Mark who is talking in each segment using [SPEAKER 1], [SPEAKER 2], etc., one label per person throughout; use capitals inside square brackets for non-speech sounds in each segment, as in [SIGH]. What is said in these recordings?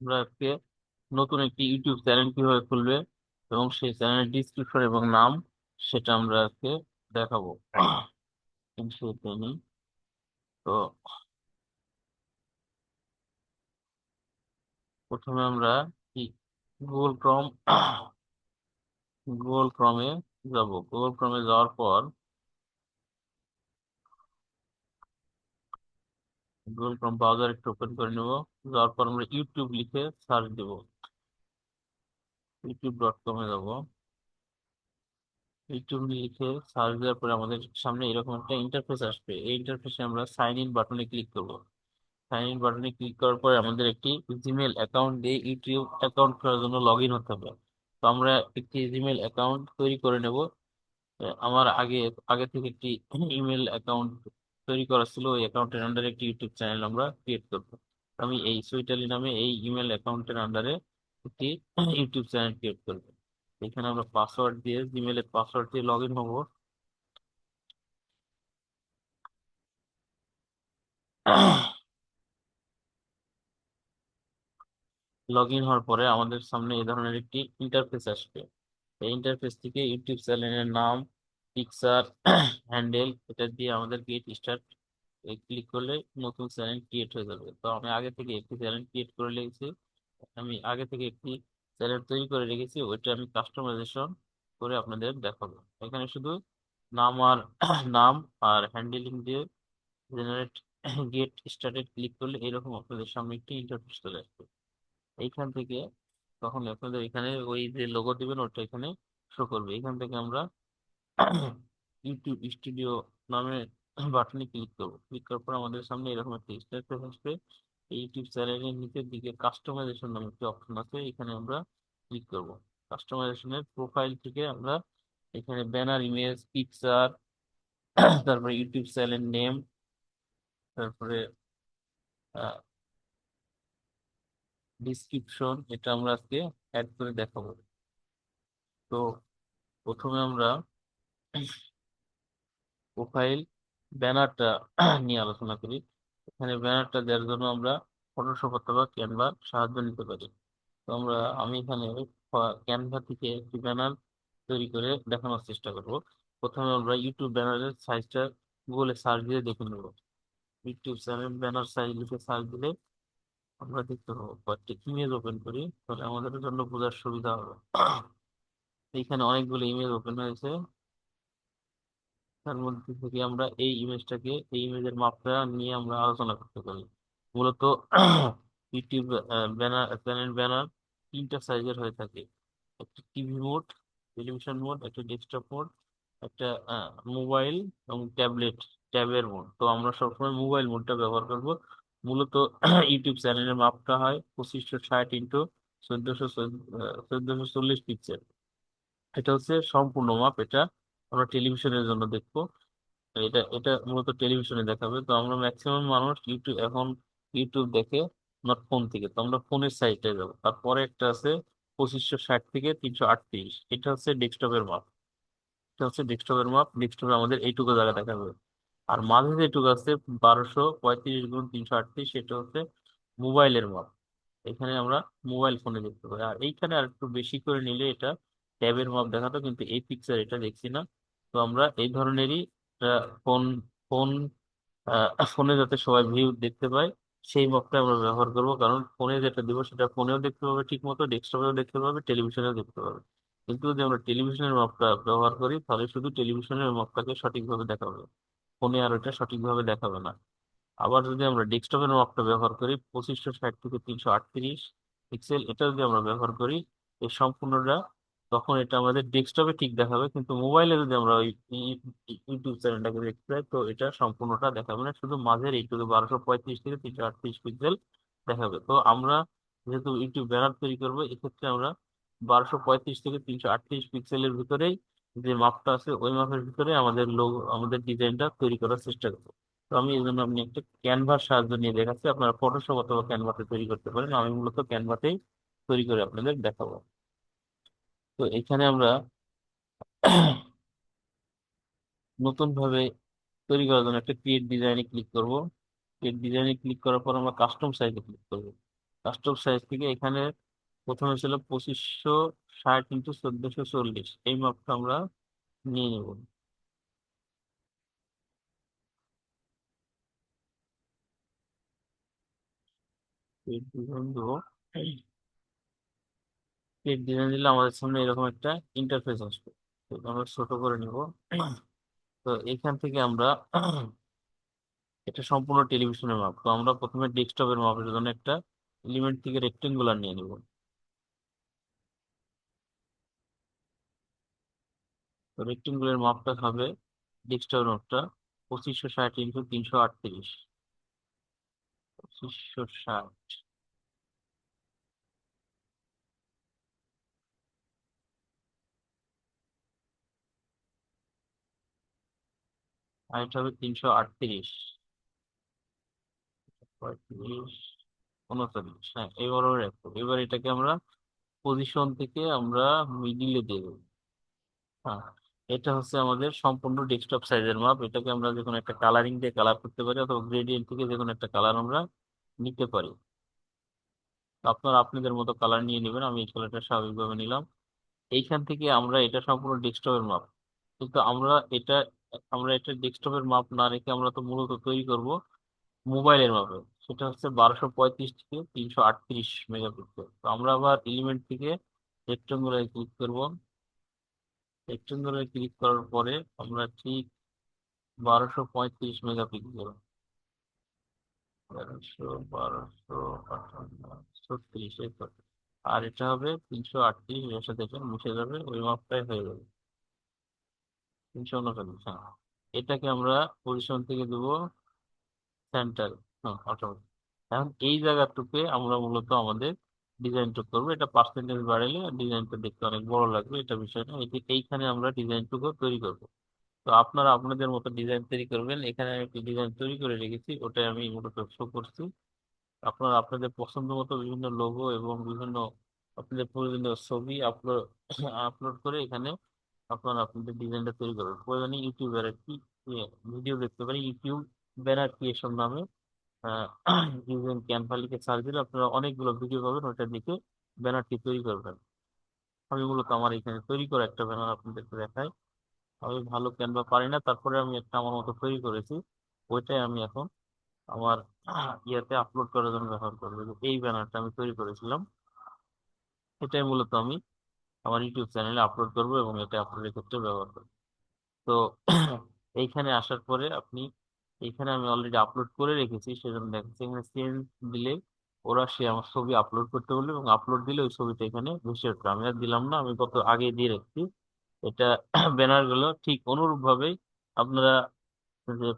[SPEAKER 1] আজকে নতুন একটি ইউটিউব চ্যানেল কীভাবে খুলবে এবং সেই চ্যানেলের ডিসক্রিপশন এবং নাম সেটা আমরা আজকে দেখাবো। তো প্রথমে আমরা কি? গুগল ক্রম গুগল ক্রমে যাব। গুগল ক্রমে যাওয়ার পর গুগল ক্রম ব্রাউজার একটু ওপেন করে নেব। যাওয়ার পর আমরা ইউটিউব লিখে সার্চ দেব। ইউটিউব ডট কমে যাব। ইউটিউব লিখে সার্চ দেওয়ার পরে আমাদের সামনে এরকম একটা ইন্টারফেস আসবে। এই ইন্টারফেসে আমরা সাইন ইন বাটনে ক্লিক করব। সাইন ইন বাটনে ক্লিক করার পরে আমাদের একটি জিমেল অ্যাকাউন্ট দিয়ে ইউটিউব অ্যাকাউন্ট করার জন্য লগ ইন হতে হবে। তো আমরা একটি জিমেল অ্যাকাউন্ট তৈরি করে নেব। আমার আগে আগে থেকে একটি ইমেল অ্যাকাউন্ট তৈরি করা ছিল ওই অ্যাকাউন্টের আন্ডারে একটি ইউটিউব চ্যানেল আমরা ক্রিয়েট করব আমি এই সুইটালি নামে এই ইমেল অ্যাকাউন্টের আন্ডারে একটি ইউটিউব চ্যানেল ক্রিয়েট করব। এখানে আমরা পাসওয়ার্ড দিয়ে জিমেলের পাসওয়ার্ড দিয়ে লগ ইন হব। লগ ইন হওয়ার পরে আমাদের সামনে এই ধরনের একটি ইন্টারফেস আসবে। এই ইন্টারফেস থেকে ইউটিউব চ্যানেলের নাম পিকচার হ্যান্ডেল, এটা দিয়ে আমাদের গেট স্টার্ট ক্লিক করলে নতুন চ্যানেল ক্রিয়েট হয়ে যাবে। তো আমি আগে থেকে একটি চ্যানেল ক্রিয়েট করে রেখেছি। আমি আগে থেকে একটি চ্যানেল তৈরি করে রেখেছি, ওইটা আমি কাস্টমাইজেশন করে আপনাদের দেখাবো। এখানে শুধু নাম আর [CLEARS THROAT] নাম আর হ্যান্ডেলিং দিয়ে জেনারেট [CLEARS THROAT] গেট স্টার্টেড ক্লিক করলে এরকম আপনাদের সামনে একটি ইন্টারফেস চলে আসবে। এইখান থেকে তখন আপনাদের এখানে ওই যে লোগো দিবেন, ওটা এখানে শো করবে। এখান থেকে আমরা ইউটিউব স্টুডিও নামে বাটনে ক্লিক করব। ক্লিক করার পর আমাদের সামনে এরকম একটা ইন্টারফেস আসবে। ইউটিউব চ্যানেলের নিচের দিকে কাস্টমাইজেশন নামে একটি অপশন আছে, এখানে আমরা ক্লিক করব। কাস্টমাইজেশনের প্রোফাইল থেকে আমরা এখানে ব্যানার ইমেজ পিকচার তারপরে ইউটিউব চ্যানেল নেম তারপরে ডিসক্রিপশন এটা আমরা আজকে অ্যাড করে দেখাবো। তো প্রথমে আমরা প্রোফাইল, ব্যানারটা [CLEARS THROAT] নিয়ে আলোচনা করি। এখানে ব্যানারটা দেওয়ার জন্য আমরা ফটোশপ অথবা ক্যানভা সাহায্য নিতে পারি। তো আমরা, আমি এখানে ক্যানভা থেকে একটি ব্যানার তৈরি করে দেখানোর চেষ্টা করব। প্রথমে আমরা ইউটিউব ব্যানারের সাইজটা গুগলে সার্চ দিয়ে দেখে নেব। ইউটিউব চ্যানেল ব্যানার সাইজ লিখে সার্চ দিলে আমরা দেখতে পাবো। কয়েকটি ইমেজ ওপেন করি, তাহলে আমাদের জন্য বোঝার সুবিধা হবে। [CLEARS THROAT] এইখানে অনেকগুলো ইমেজ ওপেন হয়েছে। তার মধ্যে থেকে আমরা এই ইমেজটাকে, এই ইমেজের মাপটা নিয়ে আমরা আলোচনা করতে পারি। মূলত [CLEARS THROAT] ইউটিউব ব্যানার, চ্যানেল ব্যানার তিনটা সাইজের হয়ে থাকে। একটা টিভি মোড, টেলিভিশন মোড, একটা ডেস্কটপ মোড, একটা মোবাইল এবং ট্যাবলেট, ট্যাবের মোড। তো আমরা সবসময় মোবাইল মোডটা ব্যবহার করব। মূলত [CLEARS THROAT] ইউটিউব চ্যানেলের মাপটা হয় পঁচিশশো ষাট ইন্টু চোদ্দশো চোদ্দশো চল্লিশ পিক্সেল। এটা হচ্ছে সম্পূর্ণ মাপ, এটা আমরা টেলিভিশনের জন্য দেখব। এটা এটা মূলত টেলিভিশনে দেখাবে। তো আমরা ম্যাক্সিমাম মানুষ ইউটিউব এখন ইউটিউব দেখে নট ফোন থেকে, তো আমরা ফোনের সাইডটায় যাব তারপরে একটা আছে পঁচিশশো ষাট থেকে তিনশো আটত্রিশ। এটা হচ্ছে ডেস্কটপের মাপ। এটা হচ্ছে ডেস্কটপের মাপ। ডেস্কটপে আমাদের এইটুকু জায়গা দেখাবে। আর মাঝে যেটুকু আছে বারোশো পঁয়ত্রিশ গুণ তিনশো আটত্রিশ, সেটা হচ্ছে মোবাইলের মাপ। এখানে আমরা মোবাইল ফোনে দেখতে পাই। আর এইখানে আর একটু বেশি করে নিলে এটা ট্যাবের মাপ দেখাতো, কিন্তু এই পিকচার এটা দেখছি না। তো আমরা এই ধরনেরই ফোন ফোন ফোনে যাতে সবাই ভিউ দেখতে পায়, সেই মাপটা আমরা ব্যবহার করব। কারণ ফোনে যেটা দিব সেটা ফোনেও দেখতে পাবে ঠিক মতো ডেস্কটপেও দেখতে পাবে, টেলিভিশনেও দেখতে পাবে। কিন্তু যদি আমরা টেলিভিশনের মাপটা ব্যবহার করি, তাহলে শুধু টেলিভিশনের মাপটাকে সঠিকভাবে দেখাবে। ফোনে আর ওটা সঠিকভাবে দেখাবে না। আবার যদি আমরা ডেস্কটপের মাপটা ব্যবহার করি, পঁচিশশো ষাট থেকে তিনশো আটত্রিশ পিক্সেল, এটা যদি আমরা ব্যবহার করি এই সম্পূর্ণটা তখন এটা আমাদের ডেস্কটপে ঠিক দেখাবে, কিন্তু মোবাইলে যদি আমরা ওই ইউটিউব চ্যানেলটাকে দেখতে চাই তো এটা সম্পূর্ণটা দেখাবে না, শুধু মাঝের এইটুকু বারোশো পঁয়ত্রিশ থেকে তিনশো আটত্রিশ পিক্সেল দেখাবে। তো আমরা যেহেতু ইউটিউব ব্যানার তৈরি করব, এক্ষেত্রে আমরা বারোশো পঁয়ত্রিশ থেকে তিনশো আটত্রিশ পিক্সেলের ভিতরেই যে মাপটা আছে, ওই মাপের ভিতরে আমাদের লোক আমাদের ডিজাইনটা তৈরি করার চেষ্টা করব। তো আমি এই জন্য আপনি একটা ক্যানভার সাহায্য নিয়ে দেখাচ্ছি, আপনারা ফটোশপ অথবা ক্যানভাতে তৈরি করতে পারেন। আমি মূলত ক্যানভাতেই তৈরি করে আপনাদের দেখাবো। তো এখানে আমরা নতুন ভাবে তৈরি করার জন্য একটা ক্রিয়েট ডিজাইনে ক্লিক করব। ক্রিয়েট ডিজাইনে ক্লিক করার পর আমরা কাস্টম সাইজে ক্লিক করব। কাস্টম সাইজ থেকে এখানে প্রথমে ছিল পঁচিশশো ষাট ইন্টু চোদ্দশো চল্লিশ। এই মাপটা আমরা নিয়ে নেব। ডিজাইন দেবো। ক্রিয়েট ডিজাইন দিলে আমাদের সামনে এরকম একটা ইন্টারফেস আসবে। তো আমরা ছোট করে নিব। তো এখান থেকে আমরা এটা সম্পূর্ণ টেলিভিশনের মাপ তো আমরা প্রথমে ডেস্কটপের মাপের জন্য একটা এলিমেন্ট থেকে রেক্টেঙ্গুলার নিয়ে নিব। তো রেক্টেঙ্গুলার মাপটা হবে ডেস্কটপের মাপটা পঁচিশশো ষাট ইন্টু তিনশো আটত্রিশ। পঁচিশশো ষাট। আর হবে তিনশো আটত্রিশ। পঁয়ত্রিশ, উনচল্লিশ হ্যাঁ এবারও রাখব এবার এটাকে আমরা পজিশন থেকে আমরা মিডিলে দেব। হ্যাঁ এটা হচ্ছে আমাদের সম্পূর্ণ ডেস্কটপ সাইজের মাপ এটাকে আমরা যে কোনো একটা কালারিং দিয়ে কালার করতে পারি অথবা গ্রেডিয়েন্ট থেকে যে কোনো একটা কালার আমরা নিতে পারি। আপনারা আপনাদের মতো কালার নিয়ে নেবেন, আমি এই কালারটা স্বাভাবিকভাবে নিলাম। এইখান থেকে আমরা এটা সম্পূর্ণ ডেস্কটপের মাপ কিন্তু আমরা এটা আমরা এটা ডেস্কটপের মাপ না রেখে আমরা তো মূলত তৈরি করব মোবাইলের মাপে সেটা হচ্ছে বারোশো পঁয়ত্রিশ থেকে তিনশো আটত্রিশ মেগাপিক্সেল তো আমরা আবার এলিমেন্ট থেকে রেক্টেঙ্গুলার ক্লিক করব। রেক্টেঙ্গুলার ক্লিক করার পরে আমরা ঠিক বারোশো পঁয়ত্রিশ মেগাপিক্সেল তেরোশো বারোশো, আটান্ন, ছত্রিশ আর এটা হবে তিনশো আটত্রিশ, এর সাথে মিশে যাবে, ওই মাপটাই হয়ে যাবে। হ্যাঁ এটাকে আমরা পজিশন থেকে দেবো সেন্টার হ্যাঁ অটোমেটিক এখন এই জায়গাটুকে আমরা মূলত আমাদের ডিজাইনটুক করব। এটা পার্সেন্টেজ বাড়ালে ডিজাইনটা দেখতে অনেক বড় লাগবে এটা বিষয় না এটি এইখানে আমরা ডিজাইনটুকু তৈরি করব। তো আপনারা আপনাদের মতো ডিজাইন তৈরি করবেন। এখানে আমি একটি ডিজাইন তৈরি করে রেখেছি, ওটাই আমি মূলত শো করছি। আপনারা আপনাদের পছন্দ মতো বিভিন্ন লোগো এবং বিভিন্ন আপনাদের প্রয়োজনীয় ছবি আপলোড আপলোড করে এখানে আপনারা আপনাদের ডিজাইনটা তৈরি করবেন। প্রয়োজনে ইউটিউবের একটি ভিডিও দেখতে পারেন। ইউটিউব ব্যানার ক্রিয়েশন নামে ইউজেন ক্যানভা লিখে সার্চ দিলে আপনারা অনেকগুলো ভিডিও পাবেন। ওটা দেখে ব্যানারটি তৈরি করবেন। আমি মূলত আমার এখানে তৈরি করা একটা ব্যানার আপনাদেরকে দেখাই। আমি ভালো ক্যানভা পারি না, তারপরে আমি একটা আমার মতো তৈরি করেছি। ওইটাই আমি এখন আমার ইয়াতে আপলোড করার জন্য ব্যবহার করব। এই ব্যানারটা আমি তৈরি করেছিলাম। এটাই মূলত আমি আমার ইউটিউব চ্যানেলে আপলোড করব এবং এটা আপলোডের ক্ষেত্রে ব্যবহার করব। তো [COUGHS] এইখানে আসার পরে আপনি এইখানে আমি অলরেডি আপলোড করে রেখেছি সেজন্য দেখাচ্ছি এখানে চেঞ্জ দিলে ওরা সে আমার ছবি আপলোড করতে বলবে এবং আপলোড দিলে ওই ছবিটা এখানে ভেসে উঠবে আমি আর দিলাম না আমি কত আগে দিয়ে রাখছি। এটা [COUGHS] ব্যানারগুলো ঠিক অনুরূপ ভাবেই আপনারা যে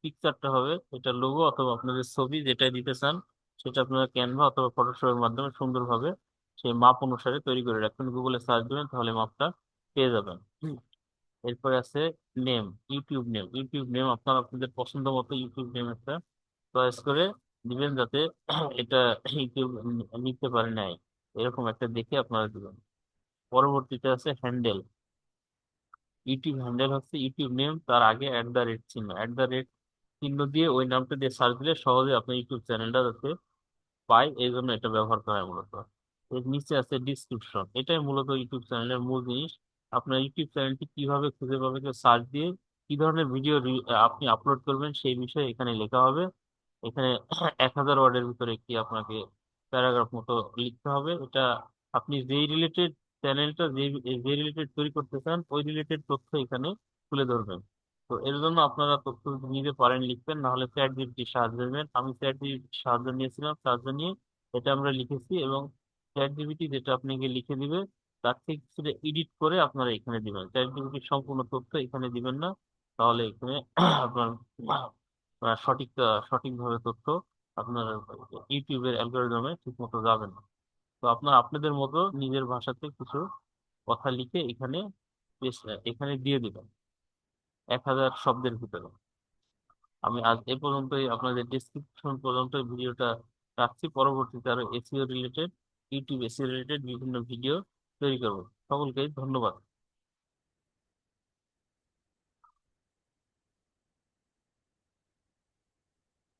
[SPEAKER 1] পিকচারটা [COUGHS] হবে এটা লোগো অথবা আপনাদের ছবি যেটা দিতে চান সেটা আপনারা ক্যানভা অথবা ফটোশপের মাধ্যমে সুন্দরভাবে সেই মাপ অনুসারে তৈরি করে রাখবেন। গুগলে সার্চ দিবেন, তাহলে মাপটা পেয়ে যাবেন। এরপরে আছে name YouTube name YouTube name আপনার আপনাদের পছন্দ মতো ইউটিউব নেম একটা চয়েস করে দিবেন যাতে এটা ইউটিউব নিতে পারে নাই। এরকম একটা দেখে আপনারা দিবেন। পরবর্তীতে আছে হ্যান্ডেল ইউটিউব হ্যান্ডেল হচ্ছে ইউটিউব নেম তার আগে অ্যাট দ্য রেট চিহ্ন। অ্যাট দ্য রেট চিহ্ন দিয়ে ওই নামটা দিয়ে সার্চ দিলে সহজে আপনার ইউটিউব চ্যানেলটা যাতে পায় এই জন্য এটা ব্যবহার করা হয় মূলত। এর নিচে আছে ডিসক্রিপশন এটাই মূলত ইউটিউব চ্যানেলের মূল জিনিস। আপনার ইউটিউব চ্যানেলটি কীভাবে খুঁজে পাবে সার্চ দিয়ে কি ধরনের ভিডিও আপনি আপলোড করবেন, সেই বিষয়ে এখানে লেখা হবে। এখানে [CLEARS THROAT] এক হাজার ওয়ার্ডের ভিতরে একটি আপনাকে প্যারাগ্রাফ মতো লিখতে হবে। এটা আপনি যেই রিলেটেড চ্যানেলটা যে যে রিলেটেড তৈরি করতে চান, ওই রিলেটেড তথ্য এখানে তুলে ধরবেন। তো এর জন্য আপনারা তথ্য নিতে পারেন লিখবেন না হলে চ্যাট জিপিটির সাহায্য নেবেন। আমি চ্যাট জিপিটির সাহায্য নিয়েছিলাম, সাহায্য নিয়ে এটা আমরা লিখেছি এবং চ্যাট জিপিটি যেটা আপনাকে লিখে দিবে, তার থেকে কিছুটা এডিট করে আপনারা এখানে দিবেন। চ্যাট জিপিটির সম্পূর্ণ তথ্য এখানে দিবেন না। তাহলে এখানে আপনার সঠিক সঠিকভাবে তথ্য আপনার ইউটিউবের অ্যালগোরিদমে ঠিক মতো যাবে না। তো আপনার, আপনাদের মতো নিজের ভাষাতে কিছু কথা লিখে এখানে এখানে দিয়ে দিবেন। এক হাজার শব্দের ভিতরে। আমি আজ এ পর্যন্তই, আপনাদের ডিসক্রিপশন পর্যন্ত ভিডিওটা রাখছি। পরবর্তীতে আরও SEO related YouTube SEO related বিভিন্ন ভিডিও তৈরি করব। সকলকে ধন্যবাদ।